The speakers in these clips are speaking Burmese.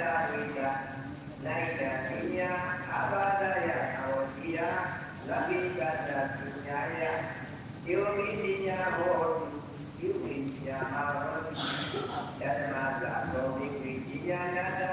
တာဝိတာလိုက်တာပညာအဘာဒယအောတိယလဘိကတာပညာယယောမိပညာဟောတိယဝိညာဟောတိယတမသာသောဝိညာနာတာ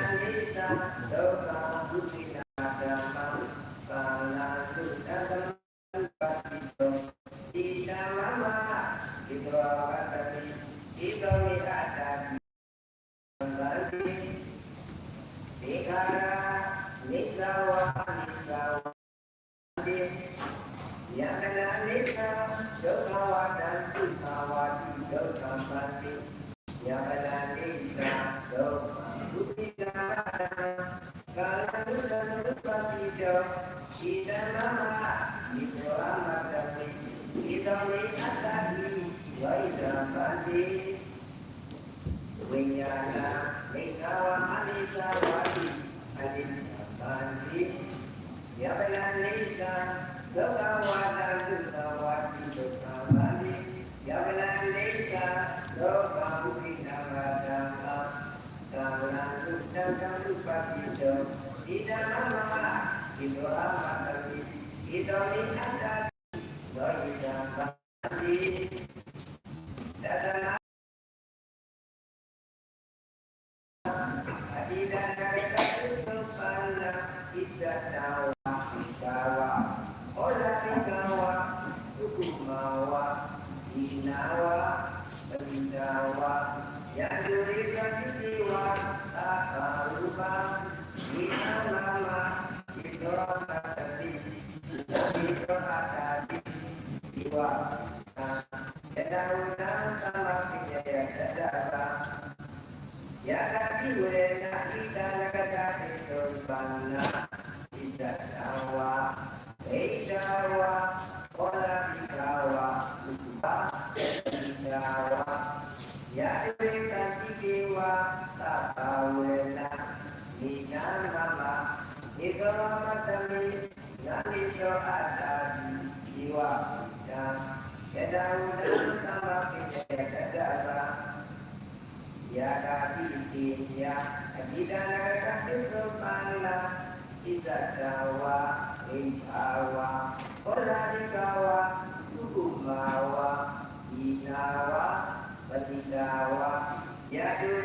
Winyana Mikawa Anisa Wati dua. Nah,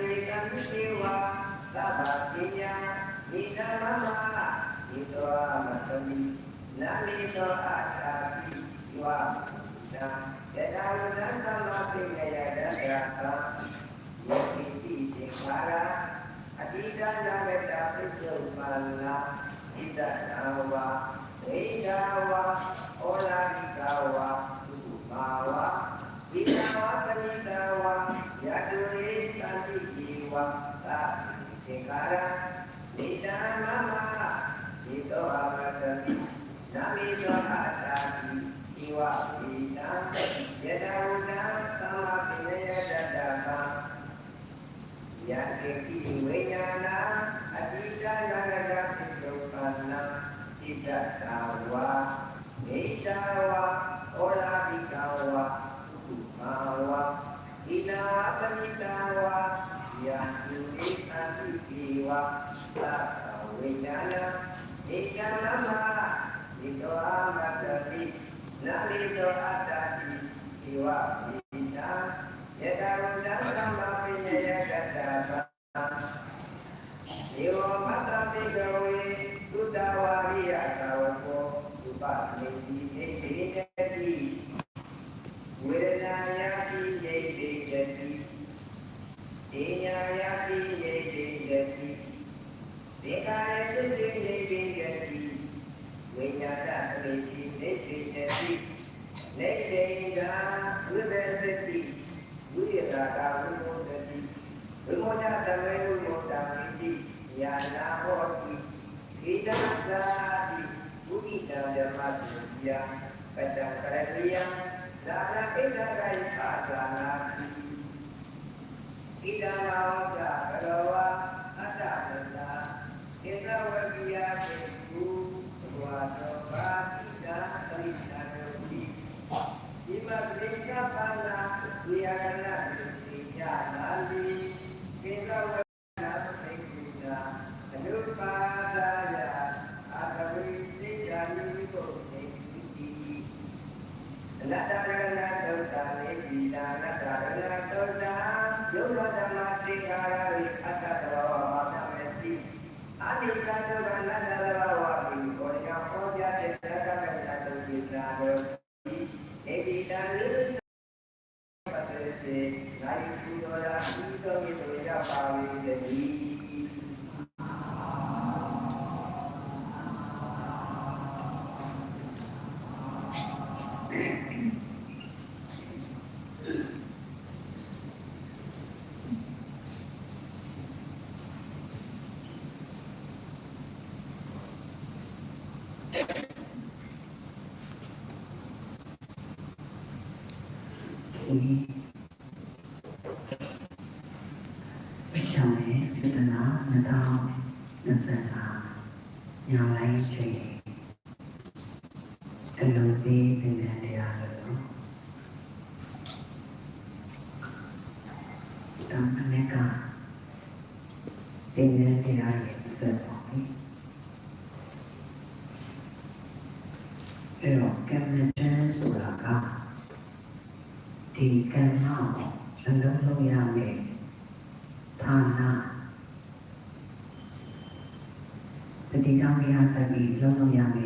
တေကံသေဝသဗ္ဗပညာဤဓမ္မမဤသောမတမိနာမိသောအာသာတိဝါနာယတာဝနသမ္မာပိယယတ္တရာကယောတိတိသင်္ခါရအတိတနာဝတ္တပိစ္ဆုပါလာဣဒ္ဓနာဝဝိဒါဝ yanaboti tidak dari bumi dan dermaga yang darah tidak ada benda tidak Maybe done. သင်္ကန်းတရားရဲ့အစပေါ့လေအဲ့တော့ကမ္မဋ္ဌာန်းဆိုတာကဒီကံမကိုအလုံးလုံးရမယ်ဌာနတတိယမြတ်စတိလုံးလုံးရမယ်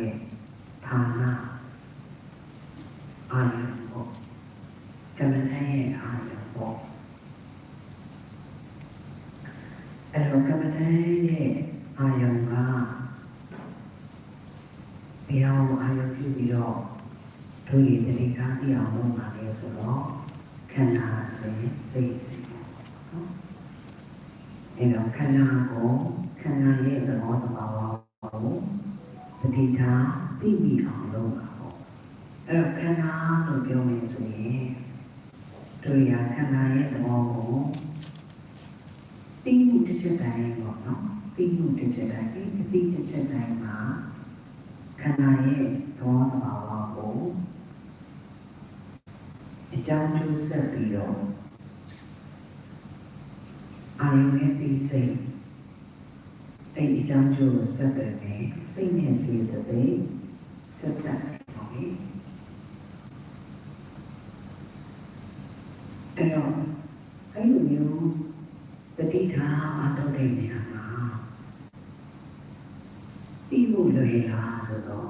အဲ့တော့ခန္ဓာလို့ပြောမယ်ဆိုရင်တို့ရခန္ဓာရဲ့သဘောကိုသိမှုတစ်ချက်တိုင်းပေါ့နော်သိမှုတစ်ချက်တိုင်းအသိတစ်ချက်တိုင်းမှာခန္ဓာရဲ့သဘောသဘာဝကိုအကြောင်းကျိုးဆက်ပြီးတော့အာယုန်ရဲ့သိစိတ်အဲ့ဒီအကြောင်းကျိုးဆက်တယ်စိတ်နဲ့စေတသိက်ဆက်ဆက်ပါမယ် ပြီးဖို့လွယ်လားဆိုတော့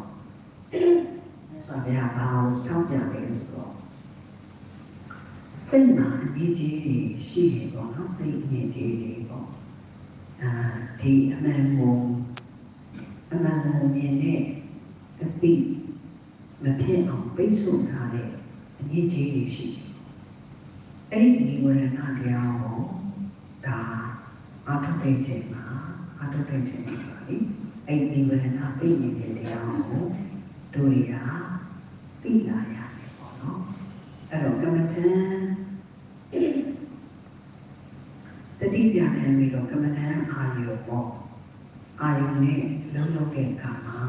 ဆိုတော့ဘုရားဘာကိုတောင်းကြလဲဆိုတော့စိတ်မှာအမြင့်ကြီးတွေရှိနေပေါ့နော်စိတ်အမြင့်ကြီးတွေပေါ့အာဒီအမှန်ကိုအမှန်ကိုမြင်တဲ့အပိမဖြစ်အောင်ပိတ်ဆို့ထားတဲ့အမြင့်ကြီးတွေရှိတယ်အဲ့ဒီဒီဝရဏတရားကိုဒါအထုတ်တဲ့ချိန်မှာအထုတ်တဲ့ချိန်မှာပါလေအဲ့ဒီ ဒီဝရဏပိတ်နေတဲ့တရားကိုတို့တွေကသိလာရတယ်ပေါ့နော်အဲ့တော့ကမ္မထံတတိယခံပြီးတော့ကမ္မထံအာရုံပေါ့အာရုံနဲ့လုံးလုံးတဲ့အခါမှာ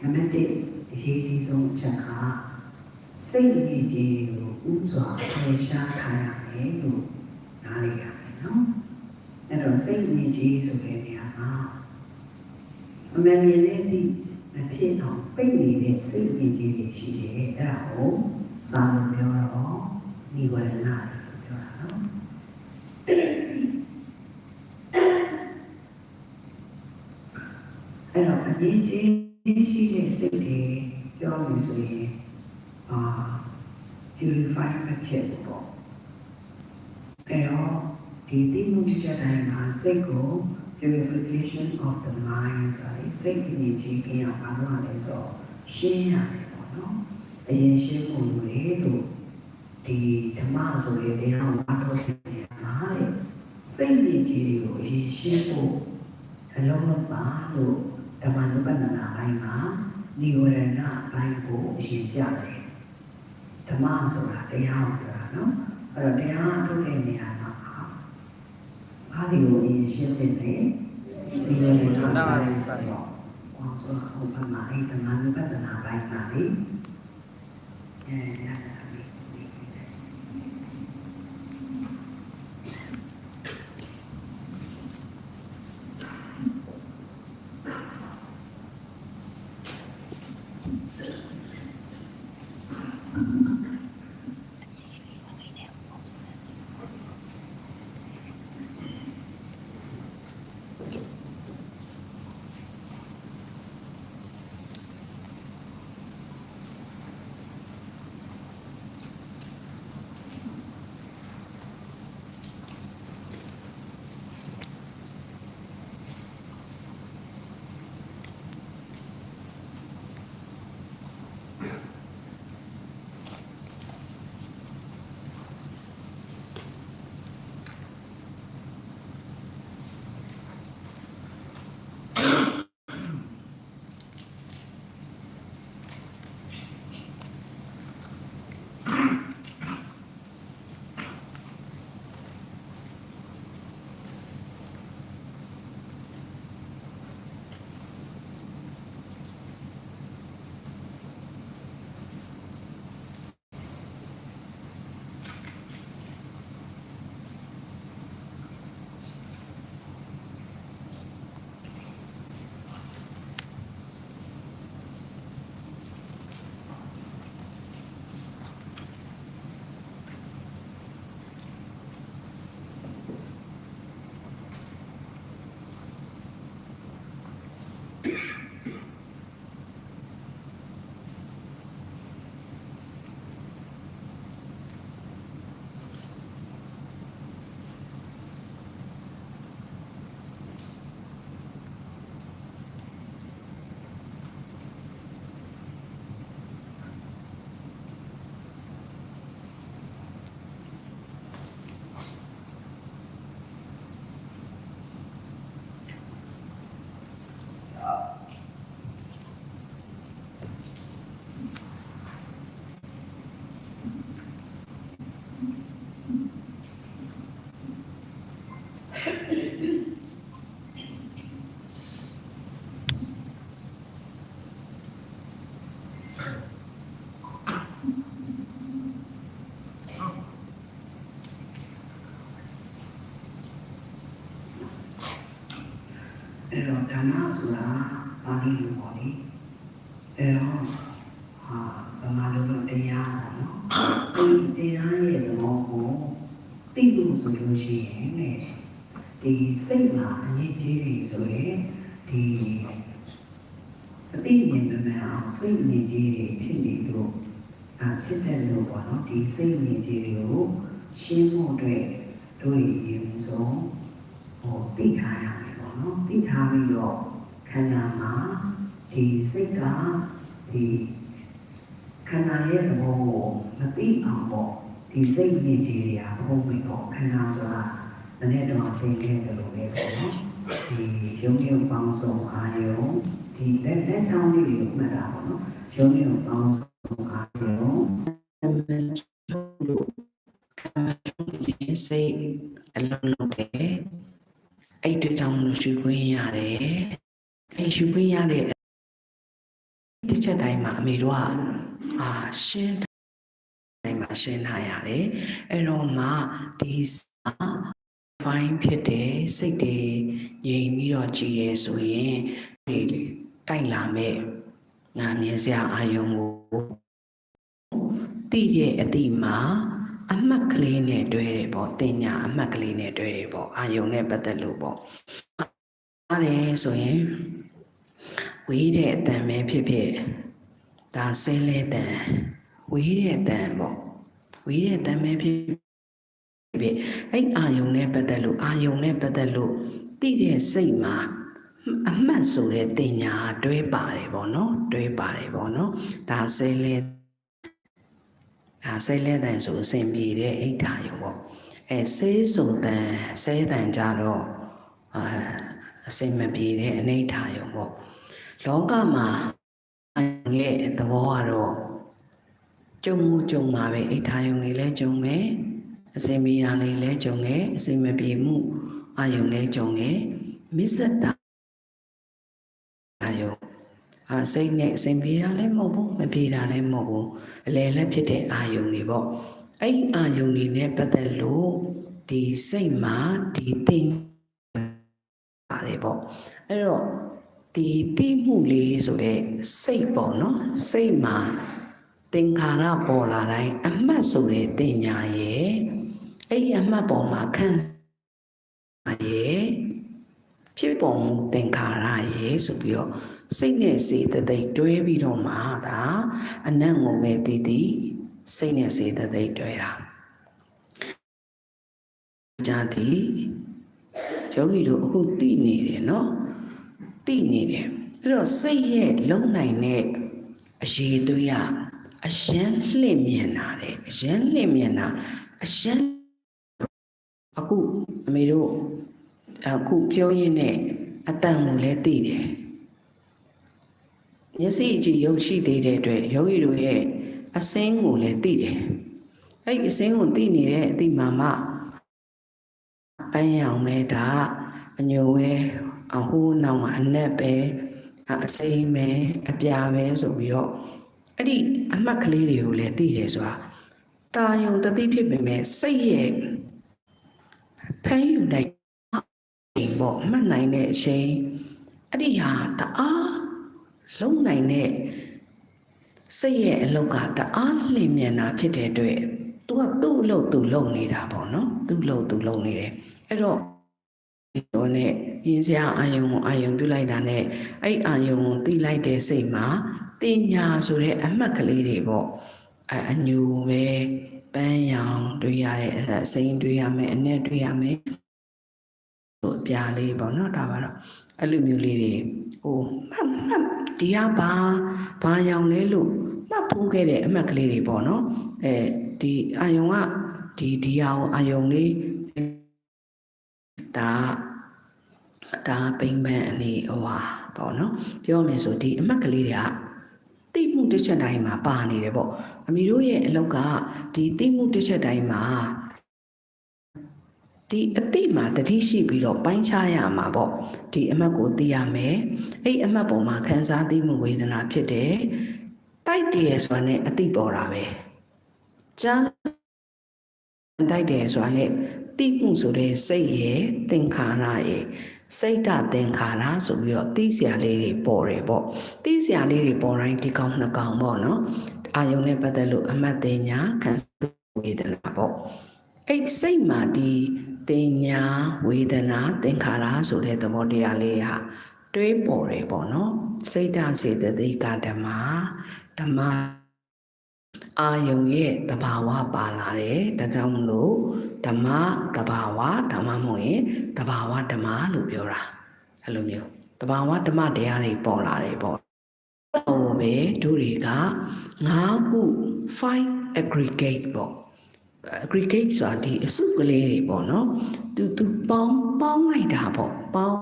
နံပါတ်1အရေးကြီးဆုံးအချက်ကစိတ်ရည်ကြီးကိုဥစွာဖယ်ရှားထားရမယ်လို့နားလည်ရမယ်နော်အဲ့တော့စိတ်ရည်ကြီးဆိုတဲ့နေရာမှာ အမှန်မြင်တဲ့အသည့်မဖြစ်အောင်ပိတ်နေတဲ့စိတ်ရည်ကြီးတွေရှိတယ်အဲ့ဒါကိုစာလို့ပြောတော့နိဝရဏလို့ပြောတာနော်အဲ့တော့အရေးကြီးရှိတဲ့စိတ်တွေပြောလို့ဆိုရင်အာ purify အဖြစ်ပေါ့အဲ့တော့ဒီတိမှုတစ်တိုင်းမှာစိတ်ကို purification of the mind ဆိုရင်စိတ်အရေးကြီးကြအောင်ဘာလို့လဲဆိုတော့ရှင်းရတယ်ပေါ့နော်အရင်ရှင်းဖို့လိုတယ်လို့ဒီဓမ္မဆိုတဲ့တရားကိုအထောက်အနေမှာတဲ့စိတ်ရည်ကြီးကိုအရင်ရှင်းဖို့အလုံးလုံးပါလို့ဓမ္မနုပဒနာပိုင်းမှာនិဝရဏပိုင်းကိုအရင်ပြတယ်ဓမ္မဆိုတာတရားကိုပြောတာနော်အဲ့တော့တရားထုတ်တဲ့နေရာမှာ ဘာဒီကိုအရင်ရှင်းတဲ့နေនិဝရဏပိုင်းဆိုတော့ဘာဆိုတော့ဘာမှအဲ့ဓမ္မနုပဒနာပိုင်းမှာလေအဲ အဲ့တော့ဓမ္မဆိုတာပါဠိလိုပေါ့လေအဲ့တော့ဟာဗမာလိုတော့တရားပေါ့နော်ဒီတရားရဲ့သဘောကိုသိလို့ဆိုလို့ရှိရင်လေဒီစိတ်မှာအငြိကြီးတွေဆိုရင်ဒီအသိဉာဏ်မှန်အောင်စိတ်ဉာဏ်ကြီးတွေဖြစ်နေလို့အဖြစ်တဲ့လို့ပေါ့နော်ဒီစိတ်ဉာဏ်ကြီးတွေကိုရှင်းဖို့အတွက်တို့ရည်ဆုံးဟိုသိထားရမယ်ပေါ့နော်သိထား ပြီးတော့ခန္ဓာမှာဒီစိတ်ကဒီခန္ဓာရဲ့သဘောကိုမသိအောင်ပေါ့ဒီစိတ်ဉာဏ်ကြီးတွေကဘုံပြီးတော့ခန္ဓာဆိုတာတနေ့တော့သိခဲ့တယ်လို့ပဲပေါ့နော်ဒီရုံရုံပေါင်းစုံအာယုံဒီလက်လက်ချောင်းလေးတွေကိုမှတ်တာပေါ့နော်ရုံရုံပေါင်းစုံအာယုံအမှန်ချုပ်လို့အမှန်ချုပ်ခြင်းစိတ်အလုံးလုံးတယ် အဲ့ဒီကြောင့်လို့ရှုခွင့်ရတယ်အဲ့ရှုခွင့်ရတဲ့တစ်ချက်တိုင်းမှာအမေတို့ကအာရှင်းတိုင်းမှာရှင်းထားရတယ်အဲ့တော့မှဒီစာဘိုင်းဖြစ်တဲ့စိတ်တွေငြိမ်ပြီးတော့ကြည်ရဲဆိုရင်ဒီတိုက်လာမဲ့နာမြင်စရာအာယုံကိုတိရဲ့အတိမှာ အမှတ်ကလေးနဲ့တွဲတယ်ပေါ့တင်ညာအမှတ်ကလေးနဲ့တွဲတယ်ပေါ့အာယုံနဲ့ပတ်သက်လို့ပေါ့အားတယ်ဆိုရင်ဝေးတဲ့အတန်ပဲဖြစ်ဖြစ်ဒါဆင်းလဲတန်ဝေးတဲ့အတန်ပေါ့ဝေးတဲ့အတန်ပဲဖြစ်ဖြစ်အဲ့အာယုံနဲ့ပတ်သက်လို့အာယုံနဲ့ပတ်သက်လို့တိတဲ့စိတ်မှာအမှတ်ဆိုတဲ့တင်ညာတွဲပါတယ်ပေါ့နော်တွဲပါတယ်ပေါ့နော်ဒါဆင်းလဲ ဒါစိတ်လဲတန်ဆိုအစဉ်ပြေတဲ့အိဋ္ဌာယုံပေါ့အဲဆေးဆိုတန်ဆဲတန်ကြတော့အာအစဉ်မပြေတဲ့အိဋ္ဌာယုံပေါ့လောကမှာရဲ့သဘောကတော့ကြုံမှုကြုံမှာပဲအိဋ္ဌာယုံတွေလည်းကြုံမယ်အစဉ်ပြေတာလေးလည်းကြုံတယ်အစဉ်မပြေမှုအာယုံလည်းကြုံတယ်မစ္ဆတာအာယုံ အာစိတ်နဲ့အစဉ်ပြေတာလည်းမဟုတ်ဘူးမပြေတာလည်းမဟုတ်ဘူးအလယ်လက်ဖြစ်တဲ့အာယုံတွေပေါ့အဲ့ဒီအာယုံတွေနဲ့ပတ်သက်လို့ဒီစိတ်မှာဒီသိပါတယ်ပေါ့အဲ့တော့ဒီသိမှုလေးဆိုတဲ့စိတ်ပေါ့နော်စိတ်မှာသင်္ခါရပေါ်လာတိုင်းအမှတ်ဆိုတဲ့တင်ညာရဲ့အဲ့ဒီအမှတ်ပေါ်မှာခံစားရဲ့ဖြစ်ပေါ်မှုသင်္ခါရရဲ့ဆိုပြီးတော့စိတ်နဲ့စေတသိက်တွဲပြီးတော့မှဒါအနတ်ငုံပဲတည်တည်စိတ်နဲ့စေတသိက်တွဲတာကြသည်ယောဂီတို့အခုသိနေတယ်နော်သိနေတယ်အဲ့တော့စိတ်ရဲ့လုံနိုင်တဲ့အရေးသွေးရအရှမ်းလှင့်မြင်တာတဲ့အရှမ်းလှင့်မြင်တာအရှမ်းအခုအမေတို့အခုပြောရင်းနဲ့အတန်ကိုလည်းသိတယ် မျက်စိအကြည့်ရုပ်ရှိသေးတဲ့အတွက်ယောဂီတို့ရဲ့အစင်းကိုလည်းသိတယ်။အဲ့ဒီအစင်းကိုသိနေတဲ့အတိမာမပန်းရောင်ပဲဒါအညိုဝဲအဟိုးနောက်မှာအနက်ပဲအစိမ်းပဲအပြာပဲဆိုပြီးတော့အဲ့ဒီအမှတ်ကလေးတွေကိုလည်းသိတယ်ဆိုတာတာယုံတသိဖြစ်ပေမဲ့စိတ်ရဲ့ဖမ်းယူနိုင်ပေါ့မှတ်နိုင်တဲ့အချိန်အဲ့ဒီဟာတအား လုံနိုင်တဲ့စိတ်ရဲ့အလောက်ကတအားလင်မြန်တာဖြစ်တဲ့အတွက် तू ကသူ့အလုပ်သူလုပ်နေတာပေါ့နော်သူ့အလုပ်သူလုပ်နေတယ်အဲ့တော့ဒီတော့နဲ့ရင်းစရာအာယုံကိုအာယုံပြုလိုက်တာနဲ့အဲ့အာယုံကိုတီးလိုက်တဲ့စိတ်မှာတင်ညာဆိုတဲ့အမှတ်ကလေးတွေပေါ့အအညူပဲပန်းရောင်တွေ့ရတဲ့အစိမ်းတွေ့ရမယ်အနက်တွေ့ရမယ် ဟိုအပြာလေးပေါ့နော်ဒါပါတော့အဲ့လိုမျိုးလေးတွေဟိုမှတ်မှတ်ဒီကဘာဘာရောင်လဲလို့မှတ်ဖူးခဲ့တဲ့အမှတ်ကလေးတွေပေါ့နော်အဲဒီအာယုံကဒီဒီဟာကိုအာယုံလေးဒါဒါပိန်ပန်းအနေဟိုဟာပေါ့နော်ပြောမယ်ဆိုဒီအမှတ်ကလေးတွေကတိမှုတစ်ချက်တိုင်းမှာပါနေတယ်ပေါ့အမီတို့ရဲ့အလောက်ကဒီတိမှုတစ်ချက်တိုင်းမှာ ဒီအတိမှာတတိရှိပြီးတော့ပိုင်းခြားရမှာပေါ့ဒီအမှတ်ကိုသိရမယ်အဲ့အမှတ်ပေါ်မှာခံစားသိမှုဝေဒနာဖြစ်တယ်တိုက်တည်ဆိုတာနဲ့အတိပေါ်တာပဲကြမ်းတိုက်တယ်ဆိုတာနဲ့တိမှုဆိုတဲ့စိတ်ရဲ့သင်္ခါရရဲ့စိတ်ဓာတ်သင်္ခါရဆိုပြီးတော့သိစရာလေးတွေပေါ်တယ်ပေါ့သိစရာလေးတွေပေါ်တိုင်းဒီကောင်နှစ်ကောင်ပေါ့နော်အာယုံနဲ့ပတ်သက်လို့အမှတ်တင်ညာခံစားဝေဒနာပေါ့အဲ့စိတ်မှာဒီ တင်ညာဝေဒနာသင်္ခါရဆိုတဲ့သဘောတရားလေးဟာတွေးပေါ်တယ်ပေါ့နော်စိတ်ဓာတ်စေတသိက်ကဓမ္မဓမ္မအာယုံရဲ့တဘာဝပါလာတယ်ဒါကြောင့်မလို့ဓမ္မတဘာဝဓမ္မမဟုတ်ရင်တဘာဝဓမ္မလို့ပြောတာအဲ့လိုမျိုးတဘာဝဓမ္မတရားတွေပေါ်လာတယ်ပေါ့ဟိုပဲတို့တွေကငါးခု five aggregate ပေါ့ aggregate ဆိုတာဒီအစုကလေးတွေပေါ့နော်သူသူပေါင်းပေါင်းလိုက်တာပေါ့ပေါင်း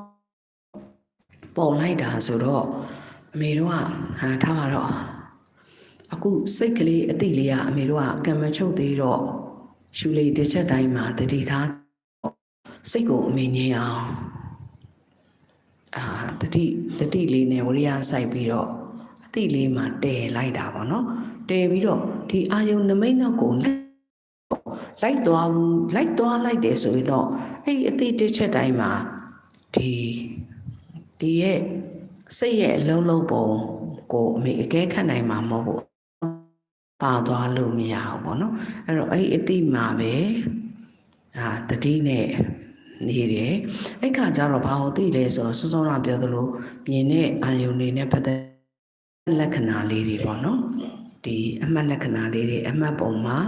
ပေါ်လိုက်တာဆိုတော့အမေတို့ကဟာထားပါတော့အခုစိတ်ကလေးအတိလေးကအမေတို့ကကံမချုပ်သေးတော့ရှူလေးတစ်ချက်တိုင်းမှာတတိထားစိတ်ကိုအမေငြိမ်းအောင်အာတတိတတိလေးနဲ့ဝရိယစိုက်ပြီးတော့အတိလေးမှာတည်လိုက်တာပေါ့နော်တည်ပြီးတော့ဒီအာယုံနမိတ်နောက်ကို လိုက်သွားဘူးလိုက်သွားလိုက်တယ်ဆိုရင်တော့အဲ့ဒီအတိတစ်ချက်တိုင်းမှာဒီဒီရဲ့စိတ်ရဲ့အလုံးလုံးပုံကိုအမေအကဲခတ်နိုင်မှာမဟုတ်ဘူးပါသွားလို့မရဘူးပေါ့နော်အဲ့တော့အဲ့ဒီအတိမှာပဲအာတတိနဲ့နေတယ်အဲ့ခါကျတော့ဘာလို့သိလဲဆိုတော့စောစောကပြောသလိုမြင်တဲ့အာယုန်တွေနဲ့ပတ်သက်လက္ခဏာလေးတွေပေါ့နော် ဒီအမှတ်လက္ခဏာလေးတွေအမှတ်ပုံမှာ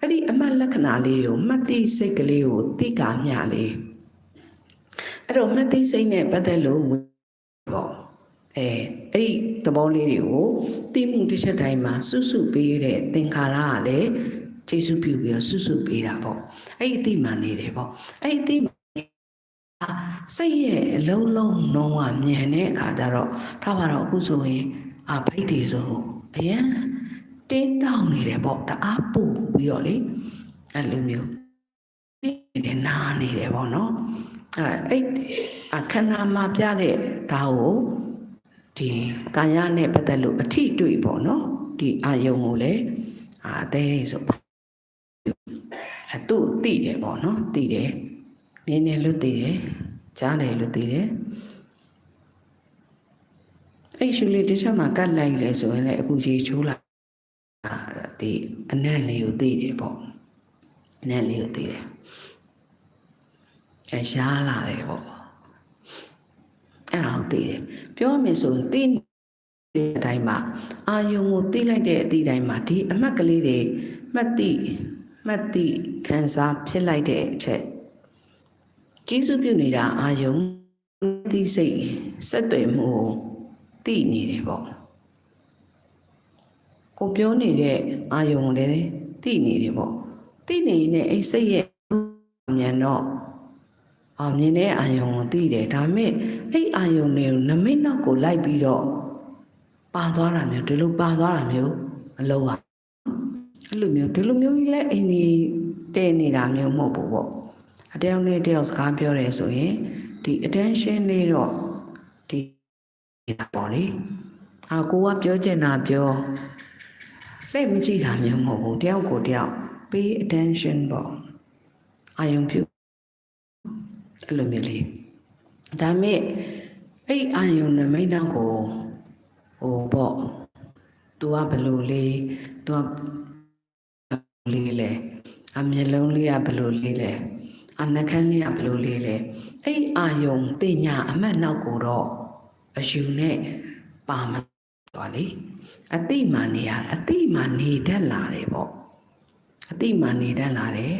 အဲ့ဒီအမှတ်လက္ခဏာလေးတွေကိုမှတ်သိစိတ်ကလေးကိုသိကာမျှလေးအဲ့တော့မှတ်သိစိတ်နဲ့ပတ်သက်လို့ပေါ့အဲအဲ့ဒီသဘောလေးတွေကိုသိမှုတစ်ချက်တိုင်းမှာစွစုပေးတဲ့သင်္ခါရကလည်းကျေစုပြုပြီးတော့စွစုပေးတာပေါ့အဲ့ဒီအသိမှန်နေတယ်ပေါ့အဲ့ဒီအသိစိတ်ရဲ့အလုံးလုံးလုံးဝမြန်တဲ့အခါကျတော့ထားပါတော့အခုဆိုရင်အာဘိတ်တွေဆိုအရင် တင်းတောင်းနေတယ်ပေါ့တအားပူပြီးတော့လေအဲ့လိုမျိုးနေတယ်နားနေတယ်ပေါ့နော်အဲ့အဲ့အခန္ဓာမှာပြတဲ့ဒါကိုဒီကာယနဲ့ပတ်သက်လို့အထိတွေ့ပေါ့နော်ဒီအာယုံကိုလည်းအာအသေးလေးဆိုအတူသိတယ်ပေါ့နော်သိတယ်မြင်တယ်လို့သိတယ်ကြားတယ်လို့သိတယ်အဲ့ရှုလေးတစ်ချက်မှာကတ်လိုက်လေဆိုရင်လည်းအခုရေချိုးလာ ဒီအနက်လေးကိုသိတယ်ပေါ့အနက်လေးကိုသိတယ်အဲရှားလာတယ်ပေါ့အဲ့ဒါကိုသိတယ်ပြောရမယ်ဆိုရင်သိတဲ့အတိုင်းမှာအာယုံကိုသိလိုက်တဲ့အသည့်တိုင်းမှာဒီအမှတ်ကလေးတွေမှတ်သိမှတ်သိခံစားဖြစ်လိုက်တဲ့အချက်ကျေးဇူးပြုနေတာအာယုံသိစိတ်စက်တွေမှုသိနေတယ်ပေါ့ ကိုပြောနေတဲ့အာယုံလည်းသိနေတယ်ပေါ့သိနေရင်အဲ့စိတ်ရဲ့မြန်တော့အာမြင်တဲ့အာယုံကိုသိတယ်ဒါပေမဲ့အဲ့အာယုံတွေကိုနမိတ်နောက်ကိုလိုက်ပြီးတော့ပါသွားတာမျိုးဒီလိုပါသွားတာမျိုးမလုပ်ရအဲ့လိုမျိုးဒီလိုမျိုးကြီးလဲအိမ်ကြီးတဲနေတာမျိုးမဟုတ်ဘူးပေါ့အတယောက်နဲ့တယောက်စကားပြောတယ်ဆိုရင်ဒီ attention လေးတော့ဒီပေါ့လေအာကိုကပြောချင်တာပြော လှည့်မကြည့်တာမျိုးမဟုတ်ဘူးတယောက်ကိုတယောက် pay attention ပေါ့အာယုံပြုအဲ့လိုမျိုးလေးဒါမဲ့အဲ့အာယုံနမိတ်နောက်ကိုဟိုပေါ့ तू ကဘယ်လိုလေး तू ကလေးလဲအမျက်လုံးလေးကဘယ်လိုလေးလဲအနှကန်းလေးကဘယ်လိုလေးလဲအဲ့အာယုံတင်ညာအမှတ်နောက်ကိုတော့အယူနဲ့ပါမသွားလေအတိမာနေရအတိမာနေတတ်လာတယ်ပေါ့အတိမာနေတတ်လာတယ်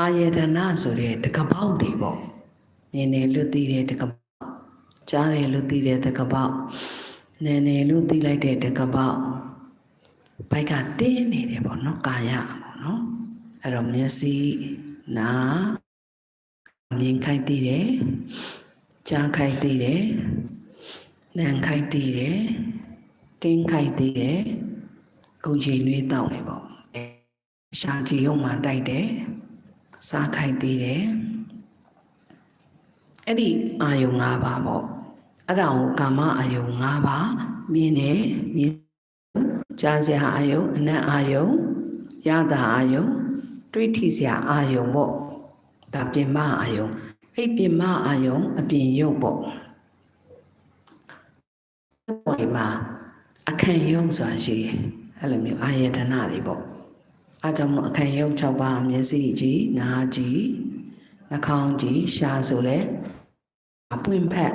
အာယတနာဆိုတဲ့တကပေါက်တွေပေါ့မြင်တယ်လို့သိတဲ့တကပေါက်ကြားတယ်လို့သိတဲ့တကပေါက်နည်းနည်းလို့သိလိုက်တဲ့တကပေါက်ဘိုက်ကတင်းနေတယ်ပေါ့နော်ကာယပေါ့နော်အဲ့တော့မျက်စိနာမြင်ခိုက်သိတယ်ကြားခိုက်သိတယ်နံခိုက်သိတယ်တ င်းခိုက်သိတယ်ကုံချီနွေးတောက်တယ်ပေါ့ရှားကြည့်ရုံမှတိုက်တယ်စားခိုက်သေးတယ်အဲ့ဒီအာယုံ၅ပါးပေါ့အဲ့ဒါကိုကာမအာယုံ၅ပါးမြင်တယ်မြင်ကြားစရာအာယုံအနတ်အာယုံရတာအာယုံတွေးထိစရာအာယုံပေါ့ဒါပြင်မအာယုံအဲ့ပြင်မအာယုံအပြင်ရုပ်ပေါ့ပေါ်ဒီမှာ အခန့်ယုံဆိုတာရှိတယ်အဲ့လိုမျိုးအာယတနာတွေပေါ့အားကြောင့်မို့အခန့်ယုံ6ပါးမျက်စိကြည့်နားကြည့်နှာခေါင်းကြည့်ရှားဆိုလဲအပွင့်ဖက်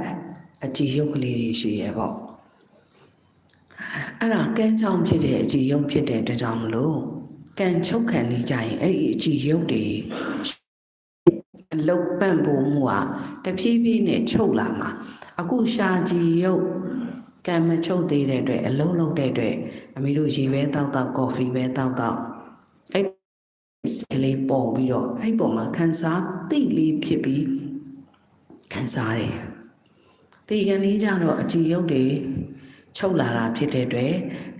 အကြည့်ရုပ်ကလေးတွေရှိရပေါ့အဲ့ဒါကန်းချောင်းဖြစ်တဲ့အကြည့်ရုပ်ဖြစ်တဲ့အတွက်ကြောင့်မလို့ကန်ချုပ်ခံနေကြရင်အဲ့ဒီအကြည့်ရုပ်တွေအလုတ်ပန့်ဖို့မှုဟာတဖြည်းဖြည်းနဲ့ချုပ်လာမှာအခုရှာကြည့်ရုပ် ကံမချုပ်သေးတဲ့အတွက်အလုံးလုံးတဲ့အတွက်အမေတို့ရေပဲတောက်တောက်ကော်ဖီပဲတောက်တောက်အဲ့စလေးပေါ်ပြီးတော့အဲ့ပေါ်မှာခန်းစားတိလေးဖြစ်ပြီးခန်းစားတယ်တီကန်လေးကြတော့အကြည့်ရုပ်တွေချုပ်လာတာဖြစ်တဲ့အတွက်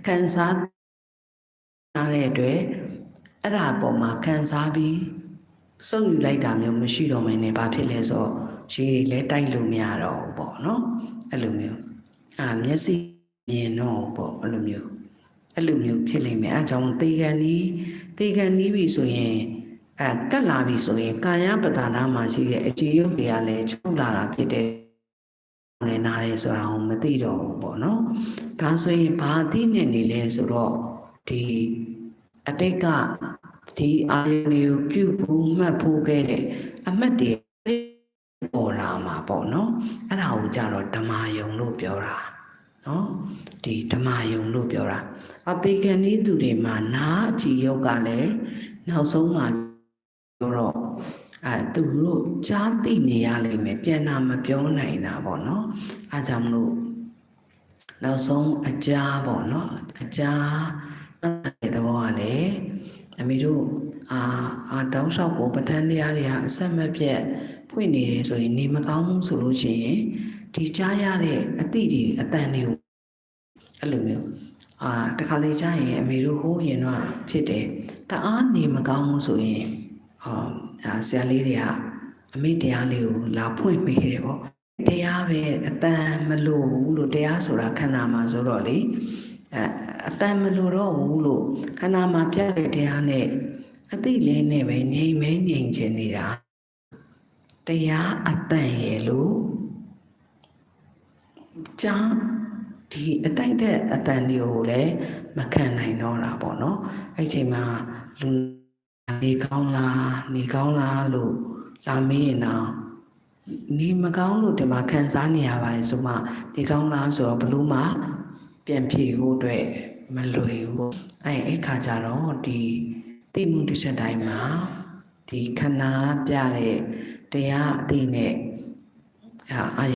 ခန်းစားထားတဲ့အတွက်အဲ့ဒါပေါ်မှာခန်းစားပြီးစုပ်ယူလိုက်တာမျိုးမရှိတော့မင်းနဲ့ဘာဖြစ်လဲဆိုတော့ရေတွေလည်းတိုက်လို့မရတော့ဘူးပေါ့နော်အဲ့လိုမျိုး အာမျက်စိမြင်တော့ပေါ့အဲ့လိုမျိုးအဲ့လိုမျိုးဖြစ်လိမ့်မယ်အဲကြောင့်တေကန်နီးတေကန်နီးပြီဆိုရင်အဲကတ်လာပြီဆိုရင်ကာယပတာနာမှာရှိတဲ့အကြည်ရုပ်တွေကလည်းချုပ်လာတာဖြစ်တဲ့နေနာရဲဆိုတာကိုမသိတော့ဘူးပေါ့နော်ဒါဆိုရင်ဘာအသိနဲ့နေလဲဆိုတော့ဒီအတိတ်ကဒီအာယုန်တွေကိုပြုဖို့မှတ်ဖို့ခဲ့တဲ့အမှတ်တွေ ပေါ်လာမှာပေါ့နော်အဲ့ဒါကိုကြတော့ဓမ္မယုံလို့ပြောတာနော်ဒီဓမ္မယုံလို့ပြောတာအသေးခံဤသူတွေမှာနာအကြည်ယုတ်ကလည်းနောက်ဆုံးမှာပြောတော့အဲသူတို့ကြားသိနေရလိမ့်မယ်ပြန်တာမပြောနိုင်တာပေါ့နော်အားကြောင့်မလို့နောက်ဆုံးအကြားပေါ့နော်အကြားတဲ့သဘောကလည်းအမေတို့အာအာတောင်းလျှောက်ကိုပဋ္ဌာန်းတရားတွေဟာအဆက်မပြတ် ဖွင့်နေတယ်ဆိုရင်နေမကောင်းဘူးဆိုလို့ရှိရင်ဒီကြားရတဲ့အသည့်တွေအတန်တွေကိုအဲ့လိုမျိုးအာတခါလေကြားရင်အမေတို့ဟိုးရင်တော့ဖြစ်တယ်တအားနေမကောင်းဘူးဆိုရင်အာဒါဆရာလေးတွေကအမိတရားလေးကိုလာဖွင့်ပေးတယ်ပေါ့တရားပဲအတန်မလို့ဘူးလို့တရားဆိုတာခန္ဓာမှာဆိုတော့လေအဲအတန်မလို့တော့ဘူးလို့ခန္ဓာမှာပြတဲ့တရားနဲ့အသိလေးနဲ့ပဲငြိမ်မဲငြိမ်ချင်နေတာ တရားအတန်ရဲ့လို့ကြာဒီအတိုက်တဲ့အတန်တွေကိုလည်းမခံနိုင်တော့တာပေါ့နော်အဲ့ချိန်မှာလူနေကောင်းလားနေကောင်းလားလို့လာမေးရင်တော့နေမကောင်းလို့ဒီမှာခံစားနေရပါတယ်ဆိုမှဒီကောင်းလားဆိုတော့ဘလို့မှပြန်ဖြေဖို့အတွက်မလွယ်ဘူးအဲ့အဲ့ခါကျတော့ဒီတိမှုတစ်ချက်တိုင်းမှာဒီခန္ဓာပြတဲ့ တရားအသိနဲ့အာ